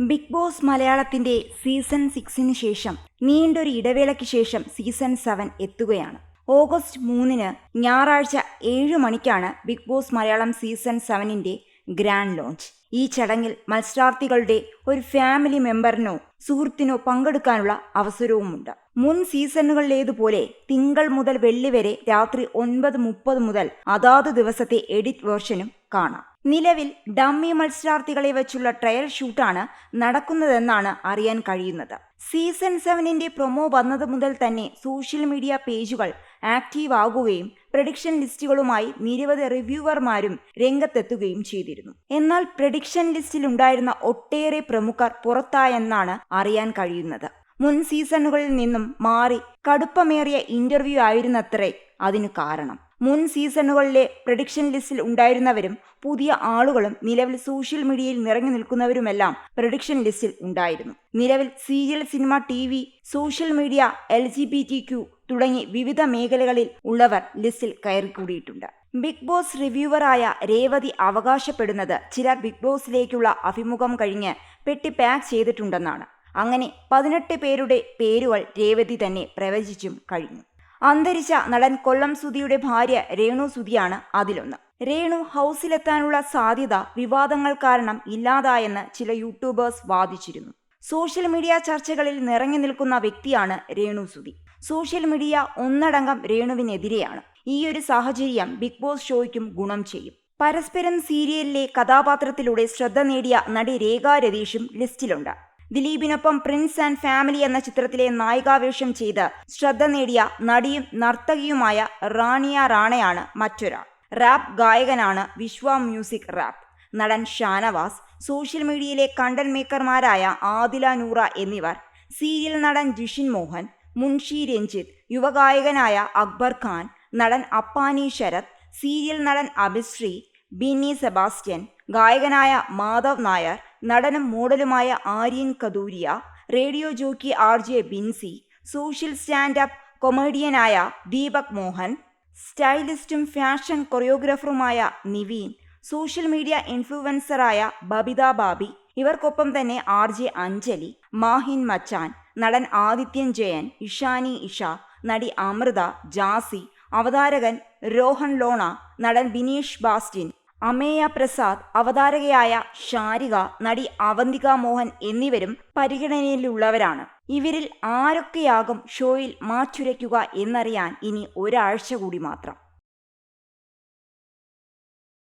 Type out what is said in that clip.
Big Boss മലയാളത്തിന്റെ season സിക്സിന് ശേഷം നീണ്ടൊരു ഇടവേളയ്ക്ക് ശേഷം സീസൺ സെവൻ എത്തുകയാണ്. ഓഗസ്റ്റ് മൂന്നിന് ഞായറാഴ്ച ഏഴ് മണിക്കാണ് ബിഗ് ബോസ് മലയാളം സീസൺ സെവനിന്റെ ഗ്രാൻഡ് ലോഞ്ച്. ഈ ചടങ്ങിൽ മത്സരാർത്ഥികളുടെ ഒരു ഫാമിലി മെമ്പറിനോ സുഹൃത്തിനോ പങ്കെടുക്കാനുള്ള അവസരവുമുണ്ട്. മുൻ സീസണുകളിലേതുപോലെ തിങ്കൾ മുതൽ വെള്ളി വരെ രാത്രി ഒൻപത് മുപ്പത് മുതൽ അതാത് ദിവസത്തെ എഡിറ്റ് വേർഷനും കാണാം. നിലവിൽ ഡമ്മി മത്സരാർത്ഥികളെ വെച്ചുള്ള ട്രയൽ ഷൂട്ടാണ് നടക്കുന്നതെന്നാണ് അറിയാൻ കഴിയുന്നത്. സീസൺ സെവനിന്റെ പ്രൊമോ വന്നത് മുതൽ തന്നെ സോഷ്യൽ മീഡിയ പേജുകൾ ആക്റ്റീവ് ആകുകയും പ്രഡിക്ഷൻ ലിസ്റ്റുകളുമായി നിരവധി റിവ്യൂവർമാരും രംഗത്തെത്തുകയും ചെയ്തിരുന്നു. എന്നാൽ പ്രഡിക്ഷൻ ലിസ്റ്റിൽ ഉണ്ടായിരുന്ന ഒട്ടേറെ പ്രമുഖർ പുറത്തായെന്നാണ് അറിയാൻ കഴിയുന്നത്. മുൻ സീസണുകളിൽ നിന്നും മാറി കടുപ്പമേറിയ ഇന്റർവ്യൂ ആയിരുന്നത്രേ അതിനു കാരണം. മുൻ സീസണുകളിലെ പ്രഡിക്ഷൻ ലിസ്റ്റിൽ ഉണ്ടായിരുന്നവരും പുതിയ ആളുകളും നിലവിൽ സോഷ്യൽ മീഡിയയിൽ നിറഞ്ഞു നിൽക്കുന്നവരുമെല്ലാം പ്രഡിക്ഷൻ ലിസ്റ്റിൽ ഉണ്ടായിരുന്നു. നിലവിൽ serial cinema T V social media L G B T Q തുടങ്ങി വിവിധ മേഖലകളിൽ ഉള്ളവർ ലിസ്റ്റിൽ കയറിക്കൂടിയിട്ടുണ്ട്. ബിഗ് ബോസ് റിവ്യൂവറായ രേവതി അവകാശപ്പെടുന്നത് ചിലർ ബിഗ് ബോസിലേക്കുള്ള അഭിമുഖം കഴിഞ്ഞ് പെട്ടി പാക്ക് ചെയ്തിട്ടുണ്ടെന്നാണ്. അങ്ങനെ പതിനെട്ട് പേരുടെ പേരുകൾ രേവതി തന്നെ പ്രവചിച്ചും കഴിഞ്ഞു. അന്തരിച്ച നടൻ കൊല്ലം സുധിയുടെ ഭാര്യ രേണു സുധിയാണ് അതിലൊന്ന്. രേണു ഹൗസിലെത്താനുള്ള സാധ്യത വിവാദങ്ങൾ കാരണം ഇല്ലാതായെന്ന് ചില യൂട്യൂബേഴ്സ് വാദിച്ചിരുന്നു. സോഷ്യൽ മീഡിയ ചർച്ചകളിൽ നിറഞ്ഞു നിൽക്കുന്ന വ്യക്തിയാണ് രേണു സുധി. സോഷ്യൽ മീഡിയ ഒന്നടങ്കം രേണുവിനെതിരെയാണ്. ഈ ഒരു സാഹചര്യം ബിഗ് ബോസ് ഷോയ്ക്കും ഗുണം ചെയ്യും. പരസ്പരം സീരിയലിലെ കഥാപാത്രത്തിലൂടെ ശ്രദ്ധ നേടിയ നടി രേഖാ രതീഷും ലിസ്റ്റിലുണ്ട്. ദിലീപിനൊപ്പം പ്രിൻസ് ആൻഡ് ഫാമിലി എന്ന ചിത്രത്തിലെ നായികാവേഷം ചെയ്ത് ശ്രദ്ധ നേടിയ നടിയും നർത്തകിയുമായ റാണിയ റാണയാണ് മറ്റൊരാൾ. റാപ്പ് ഗായകനാണ് വിശ്വ മ്യൂസിക് റാപ്പ്. നടൻ ഷാനവാസ് സോഷ്യൽ മീഡിയയിലെ കണ്ടന്റ് മേക്കർമാരായ ആദില നൂറ എന്നിവർ സീരിയൽ നടൻ ജിഷിൻ മോഹൻ മുൻഷി രഞ്ജിത്ത് യുവഗായകനായ അക്ബർ ഖാൻ നടൻ അപ്പാനി ശരത് സീരിയൽ നടൻ അഭിശ്രീ ബിന്നി സെബാസ്റ്റ്യൻ ഗായകനായ മാധവ് നായർ നടനും മോഡലുമായ Aryan Kadooria radio jockey R J Binsy social standup കൊമേഡിയനായ Deepak Mohan സ്റ്റൈലിസ്റ്റും ഫാഷൻ കൊറിയോഗ്രാഫറുമായ നിവീൻ സോഷ്യൽ മീഡിയ ഇൻഫ്ലുവൻസറായ ബബിത ബാബി ഇവർക്കൊപ്പം തന്നെ ആർ ജെ അഞ്ജലി മാഹിൻ മച്ചാൻ നടൻ ആദിത്യൻ ജയൻ ഇഷാനി ഇഷ നടി അമൃത ജാസി അവതാരകൻ രോഹൻ ലോണ നടൻ ബിനീഷ് ബാസ്റ്റിൻ അമേയ പ്രസാദ് അവതാരകയായ ഷാരിക നടി അവന്തിക മോഹൻ എന്നിവരും പരിഗണനയിലുള്ളവരാണ്. ഇവരിൽ ആരൊക്കെയാകും ഷോയിൽ മാറ്റുരയ്ക്കുക എന്നറിയാൻ ഇനി ഒരാഴ്ച കൂടി മാത്രം.